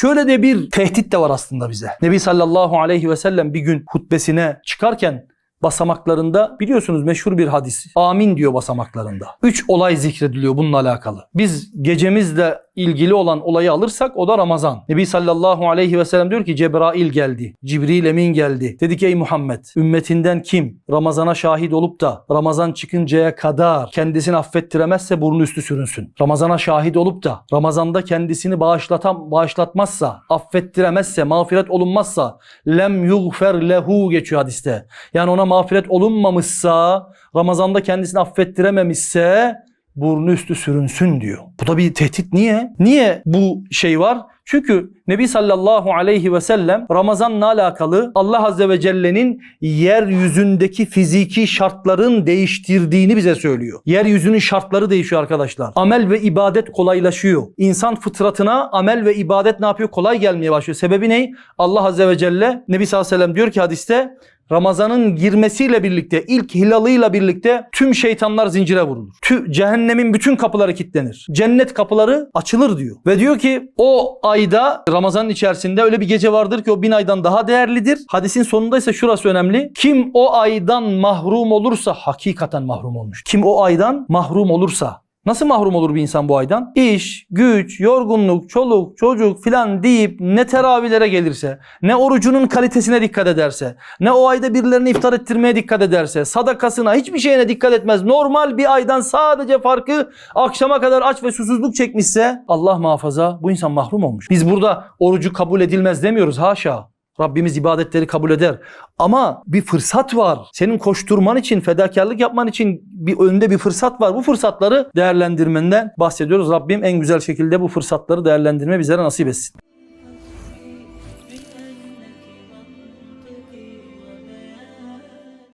şöyle de bir tehdit de var aslında bize. Nebi sallallahu aleyhi ve sellem bir gün hutbesine çıkarken basamaklarında biliyorsunuz meşhur bir hadis. Amin diyor basamaklarında. Üç olay zikrediliyor bununla alakalı. Biz gecemizle ilgili olan olayı alırsak o da Ramazan. Nebi sallallahu aleyhi ve sellem diyor ki Cebrail geldi. Cibril emin geldi. Dedi ki ey Muhammed ümmetinden kim Ramazana şahit olup da Ramazan çıkıncaya kadar kendisini affettiremezse burnu üstü sürünsün. Ramazana şahit olup da Ramazanda kendisini bağışlatan bağışlatmazsa, affettiremezse, mağfiret olunmazsa lem yughfer lehu geçiyor hadiste. Yani ona mağfiret olunmamışsa, Ramazanda kendisini affettirememişse burnu üstü sürünsün diyor. Bu da bir tehdit. Niye? Niye bu şey var? Çünkü Nebi sallallahu aleyhi ve sellem Ramazan'la alakalı Allah azze ve celle'nin yeryüzündeki fiziki şartların değiştirdiğini bize söylüyor. Yeryüzünün şartları değişiyor arkadaşlar. Amel ve ibadet kolaylaşıyor. İnsan fıtratına amel ve ibadet ne yapıyor? Kolay gelmeye başlıyor. Sebebi ne? Allah azze ve celle Nebi sallallahu aleyhi ve sellem diyor ki hadiste Ramazan'ın girmesiyle birlikte, ilk hilalıyla birlikte tüm şeytanlar zincire vurulur. Tü, cehennemin bütün kapıları kilitlenir. Cennet kapıları açılır diyor. Ve diyor ki o ayda Ramazan'ın içerisinde öyle bir gece vardır ki o bin aydan daha değerlidir. Hadisin sonunda ise şurası önemli. Kim o aydan mahrum olursa hakikaten mahrum olmuş. Kim o aydan mahrum olursa Nasıl mahrum olur bir insan bu aydan? İş, güç, yorgunluk, çoluk, çocuk filan deyip ne teravihlere gelirse, ne orucunun kalitesine dikkat ederse, ne o ayda birilerini iftar ettirmeye dikkat ederse, sadakasına hiçbir şeyine dikkat etmez. Normal bir aydan sadece farkı akşama kadar aç ve susuzluk çekmişse Allah muhafaza bu insan mahrum olmuş. Biz burada orucu kabul edilmez demiyoruz haşa. Rabbimiz ibadetleri kabul eder. Ama bir fırsat var. Senin koşturman için, fedakarlık yapman için bir önünde bir fırsat var. Bu fırsatları değerlendirmenden bahsediyoruz. Rabbim en güzel şekilde bu fırsatları değerlendirme bizlere nasip etsin.